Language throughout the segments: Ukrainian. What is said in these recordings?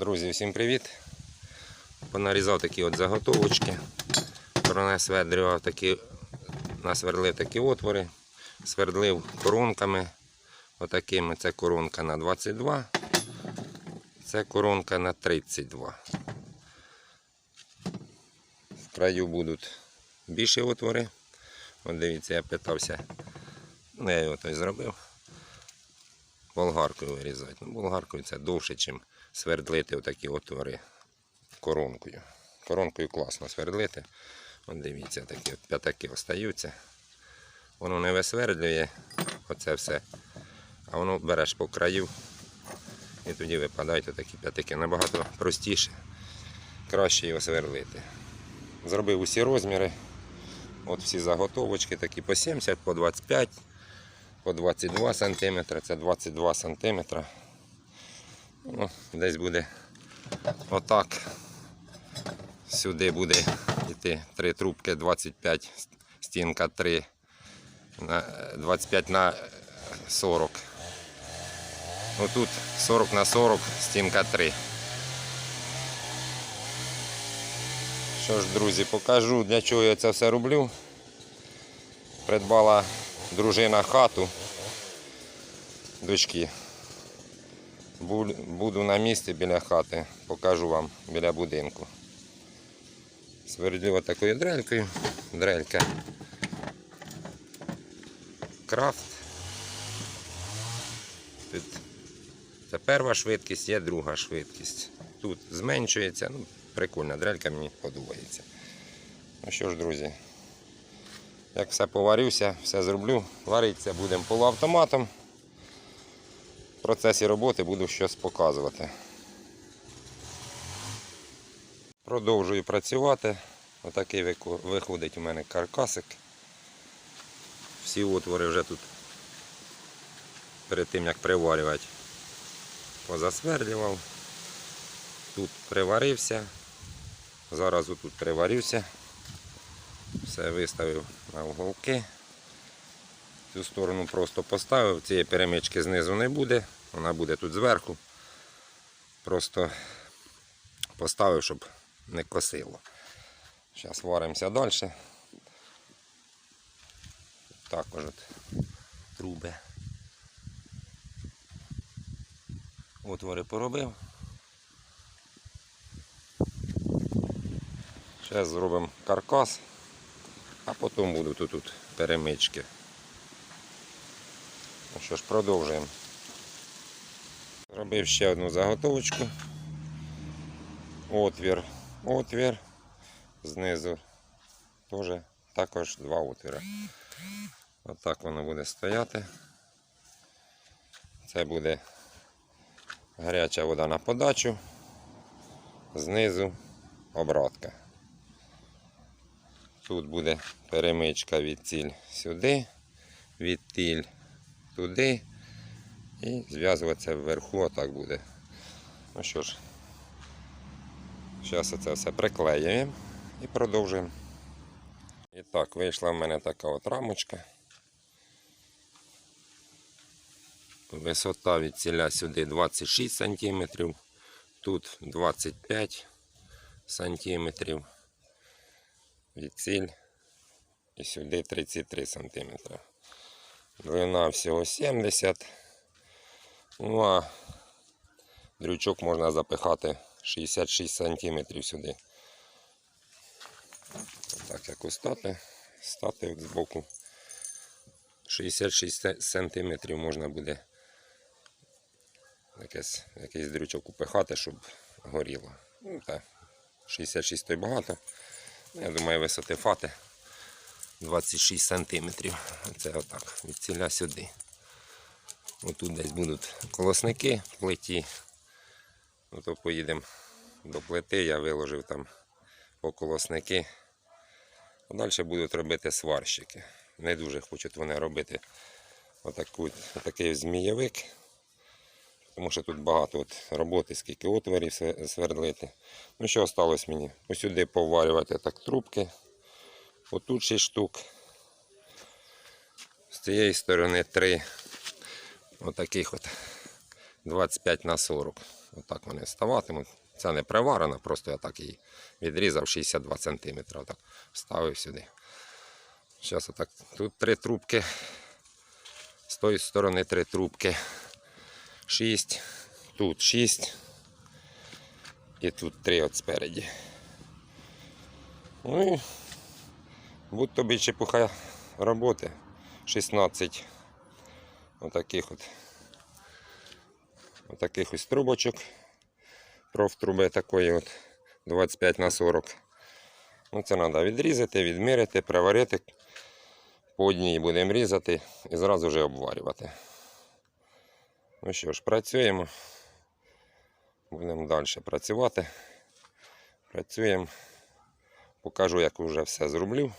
Друзі, всім привіт! Понарізав такі от заготовочки. Пронесведрював такі, насверлив такі отвори, свердлив коронками. Отакими. Це коронка на 22, це коронка на 32. В краю будуть більші отвори. От дивіться, я питався, ну я його той зробив. Болгаркою вирізати. Ну, болгаркою це довше, ніж свердлити отакі отвори коронкою. Коронкою класно свердлити. От дивіться, такі от п'ятаки остаються. Воно не висвердлює оце все. А воно береш по краю і тоді випадають такі п'ятики. Набагато простіше, краще його сверлити. Зробив усі розміри. От всі заготовочки такі по 70, по 25, по 22 см. Це 22 см. Ну, десь буде отак. Сюди буде йти три трубки 25, стінка 3, 25 на 40. Отут 40 на 40, стінка 3. Що ж, друзі, покажу, для чого я це все роблю. Придбала дружина хату дочки. Буду на місці біля хати, покажу вам біля будинку. Свердлю такою дрелькою. Дрелька. Крафт. Тут це перша швидкість, є друга швидкість. Тут зменшується. Ну, прикольна дрелька, мені подобається. Ну що ж, друзі, як все поварився, все зроблю. Варитися будемо полуавтоматом. В процесі роботи буду щось показувати. Продовжую працювати. Отакий виходить у мене каркасик. Всі отвори вже тут перед тим як приварювати позасвердлював. Тут приварився. Зараз тут приварився. Все виставив на уголки. Цю сторону просто поставив, цієї перемички знизу не буде, вона буде тут зверху. Просто поставив, щоб не косило. Зараз варимося далі. Також от труби. Отвори поробив. Зараз зробимо каркас, а потім будуть тут, перемички. Ну що ж, продовжуємо. Зробив ще одну заготовочку. Отвір, отвір. Знизу теж також два отвіри. Отак воно буде стояти. Це буде гаряча вода на подачу. Знизу обратка. Тут буде перемичка від ціль сюди, від тіль туди і зв'язуватися вверху, отак буде. Ну що ж, зараз це все приклеюємо і продовжуємо. І так, вийшла в мене така от рамочка. Висота від ціля сюди 26 см, тут 25 см від ціль і сюди 33 см. Длина всього 70. Ну а дрючок можна запихати 66 см сюди. Так, як стати. Стати от збоку. 66 см можна буде якийсь, якийсь дрючок упихати, щоб горіло. Ну, так, 66 то й багато. Я думаю, висоти фати 26 сантиметрів. Це отак, від ціля сюди. Отут десь будуть колосники плиті. Ну, то поїдемо до плити, я виложив там по колосники. А далі будуть робити сварщики. Не дуже хочуть вони робити отаку, отакий змійовик. Тому що тут багато от роботи, скільки отворів све- свердлити. Ну що осталось мені? Ось сюди поварювати так трубки. Отут 6 штук. З цієї сторони 3 отаких от 25 на 40. Отак вони ставатимуть. Це не приварена, просто я так її відрізав 62 см. Так, вставив сюди. Зараз отак. Тут три трубки. З тої сторони три трубки. Шість. Тут шість. І тут три от спереді. Ну і будь тобі чепуха роботи. 16 отаких от. Отаких ось трубочок. Профтруби такої от 25 на 40. Ну, це треба відрізати, відміряти, приварити. По одній будемо різати і зразу вже обварювати. Ну що ж, працюємо. Будемо далі працювати. Працюємо. Покажу, як вже все зроблю.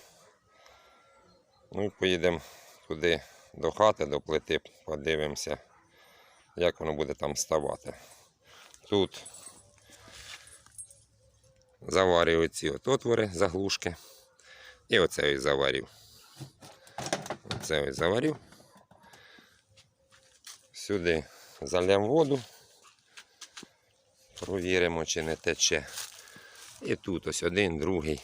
Ну і поїдемо туди до хати, до плити, подивимося, як воно буде там ставати. Тут заварюю ці от отвори, заглушки. І оце ось заварю. Оце ось заварю. Сюди залям воду. Провіримо, чи не тече. І тут ось один, другий.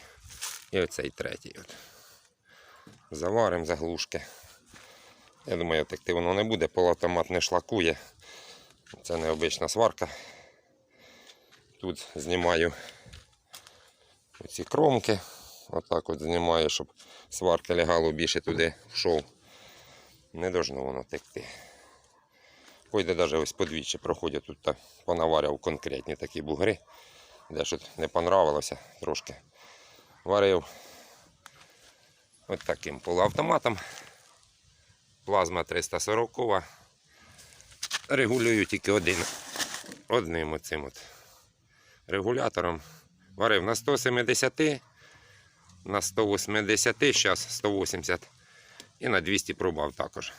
І оцей третій. От. Заваримо заглушки. Я думаю, текти воно не буде, полуавтомат не шлакує. Це необична сварка. Тут знімаю оці кромки. Отак от знімаю, щоб сварка лягало більше туди в шов. Не должно воно текти. Пойде навіть ось подвічі проходять тут та понаваряв конкретні такі бугри. Де що не понравилося трошки. Варив от таким полуавтоматом. Плазма 340. Регулюю тільки один. Одним оцим от регулятором. Варив на 170, на 180, зараз 180 і на 200 пробав також.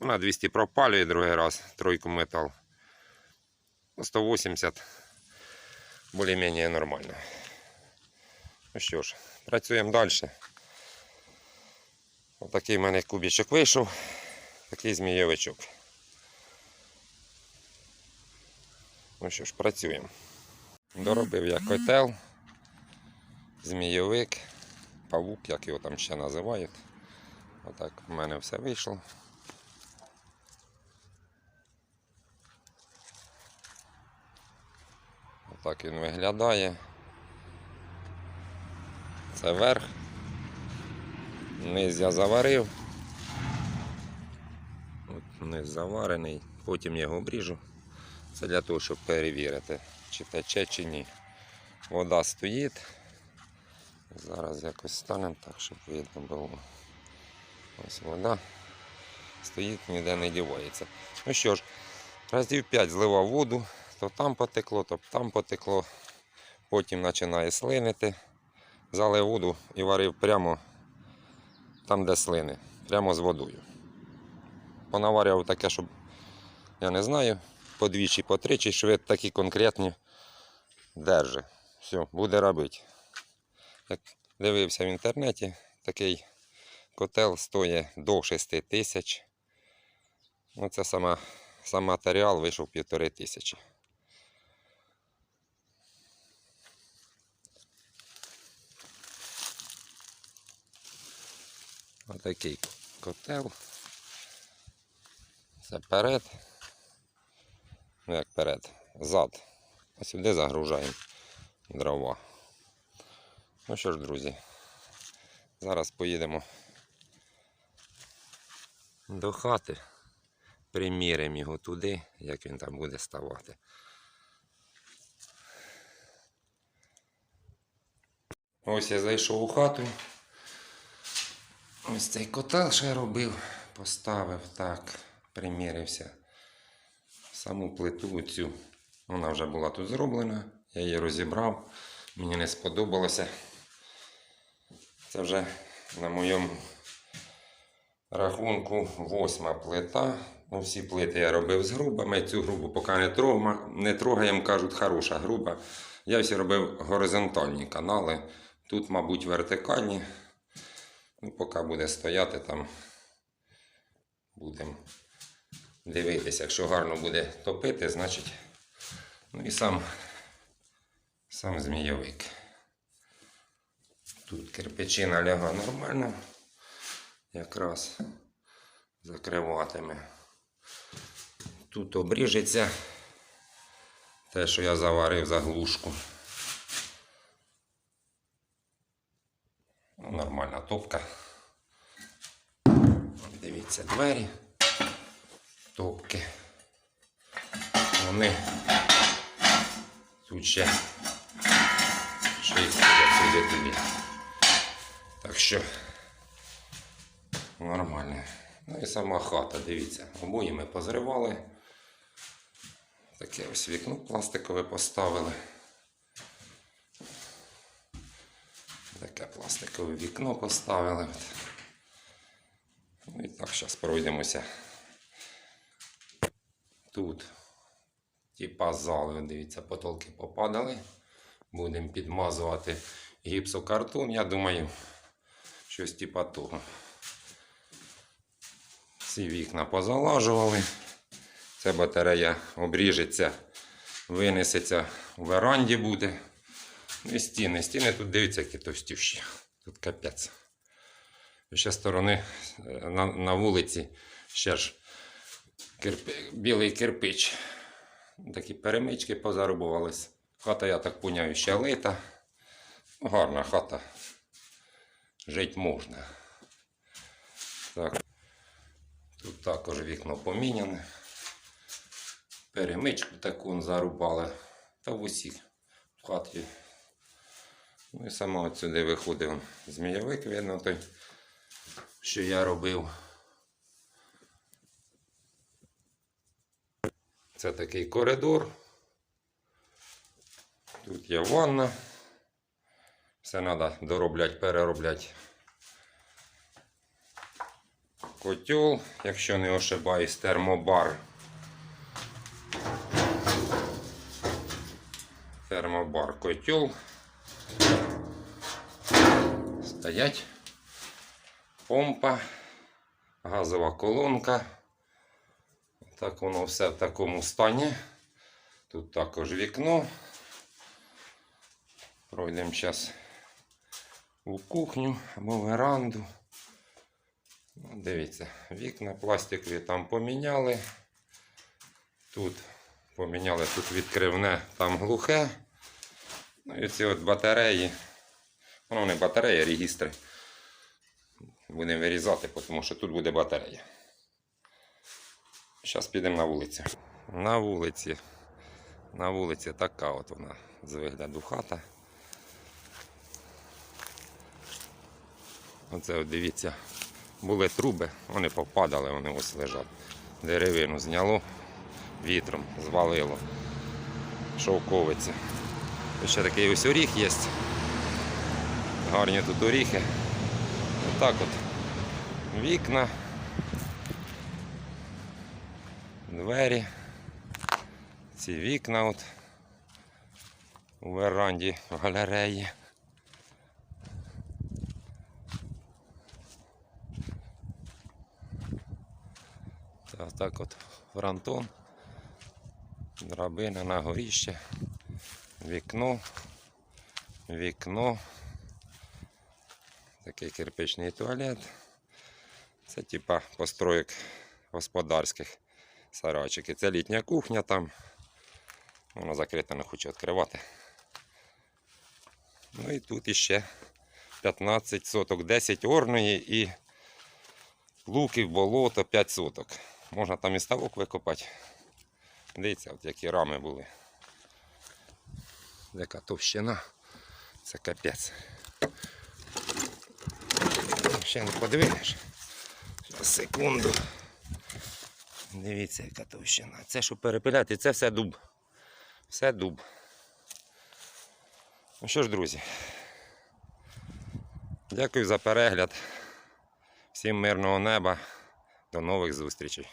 Ну, На 200 пропалює другий раз тройку метал. Ну, 180 більш-менш нормально. Ну що ж, працюємо далі. Отакий в мене кубічок вийшов, такий змійовичок. Ну що ж, працюємо. Доробив я котел, змійовик, павук, як його там ще називають. Отак в мене все вийшло. Отак він виглядає. Це верх. Низ я заварив. От низ заварений, потім я його обріжу. Це для того, щоб перевірити, чи тече, чи ні. Вода стоїть. Зараз якось станемо так, щоб видно було. Ось вода стоїть, ніде не дівається. Ну що ж, разів 5 зливав воду, то там потекло, то там потекло. Потім починає слинити. Залив воду і варив прямо там, де слини, прямо з водою. Понаварював таке, щоб я не знаю, по двічі, по тричі, швид такі конкретні держи. Все, буде робити. Як дивився в інтернеті, такий котел стоїть до 6 тисяч. Ну, це сама, сам матеріал вийшов півтори тисячі. Отакий котел. Це перед. Ну як перед, зад. А сюди загружаємо дрова. Ну що ж, друзі, зараз поїдемо до хати. Приміримо його туди, як він там буде ставати. Ось я зайшов у хату. Ось цей котел ще робив, поставив так, примірився. Саму плиту цю. Вона вже була тут зроблена. Я її розібрав. Мені не сподобалося. Це вже на моєму рахунку восьма плита. Ну, всі плити я робив з грубами. Цю грубу поки не трогаємо, не трогаємо, кажуть, хороша груба. Я всі робив горизонтальні канали. Тут, мабуть, вертикальні. Ну, поки буде стояти там, будемо дивитися. Якщо гарно буде топити, значить Ну і сам, сам змійовик. Тут кирпичина ляга нормально. Якраз закриватиме. Тут обріжеться те, що я заварив заглушку. Нормальна топка. Дивіться, двері, топки. Вони тут ще ходять сюди туди. Так що нормально. Ну і сама хата, дивіться, обої ми позривали. Таке ось вікно пластикове поставили. Таке пластикове вікно поставили. Ну і так, зараз пройдемося. Тут, типа зали, дивіться, потолки попадали. Будемо підмазувати гіпсокартон, я думаю, щось типа того. Ці вікна позалажували. Ця батарея обріжеться, винесеться у веранді буде. І стіни. Стіни тут дивіться, які товстющі. Тут капець. Ще сторони е, на, на вулиці ще ж кирпи, білий кирпич. Такі перемички позарубувались. Хата, я так поняв, ще лита. Гарна хата. Жити можна. Так. Тут також вікно поміняне. Перемичку таку зарубали. Та в усіх в хаті. Ну і саме отсюди виходив змійовик, видно той, що я робив. Це такий коридор. Тут є ванна. Все треба доробляти, переробляти. Котел, якщо не ошибаюсь, термобар. Термобар котел. Стоять. Помпа, газова колонка. Так воно все в такому стані. Тут також вікно. Пройдемо зараз у кухню або веранду. Ну, Дивіться, вікна пластикові там поміняли. Тут поміняли тут відкривне, там глухе. Ну і ці от батареї. Воно не батарея, регістри. Будемо вирізати, тому що тут буде батарея. Зараз підемо на вулицю. На вулиці. На вулиці така от вона з вигляду хата. Оце от дивіться, були труби, вони попадали, вони ось лежать. Деревину зняло, вітром звалило. Шовковиця. Ще такий ось оріг є. Гарні тут оріхи. Отак от. Вікна. Двері. Ці вікна от у веранді, в галереї. Та так от фронтон, драбина на горіще, вікно, вікно, такий кирпичний туалет. Це типа построєк господарських сарайчики. Це літня кухня там. Вона закрита, не хочу відкривати. Ну і тут іще 15 соток, 10 орної і луків, болото 5 соток. Можна там і ставок викопати. Дивіться, от які рами були. Яка товщина. Це капець. Ще не подвинеш. Секунду. Дивіться, яка товщина. Це що перепиляти, це все дуб. Все дуб. Ну що ж, друзі. Дякую за перегляд. Всім мирного неба. До нових зустрічей.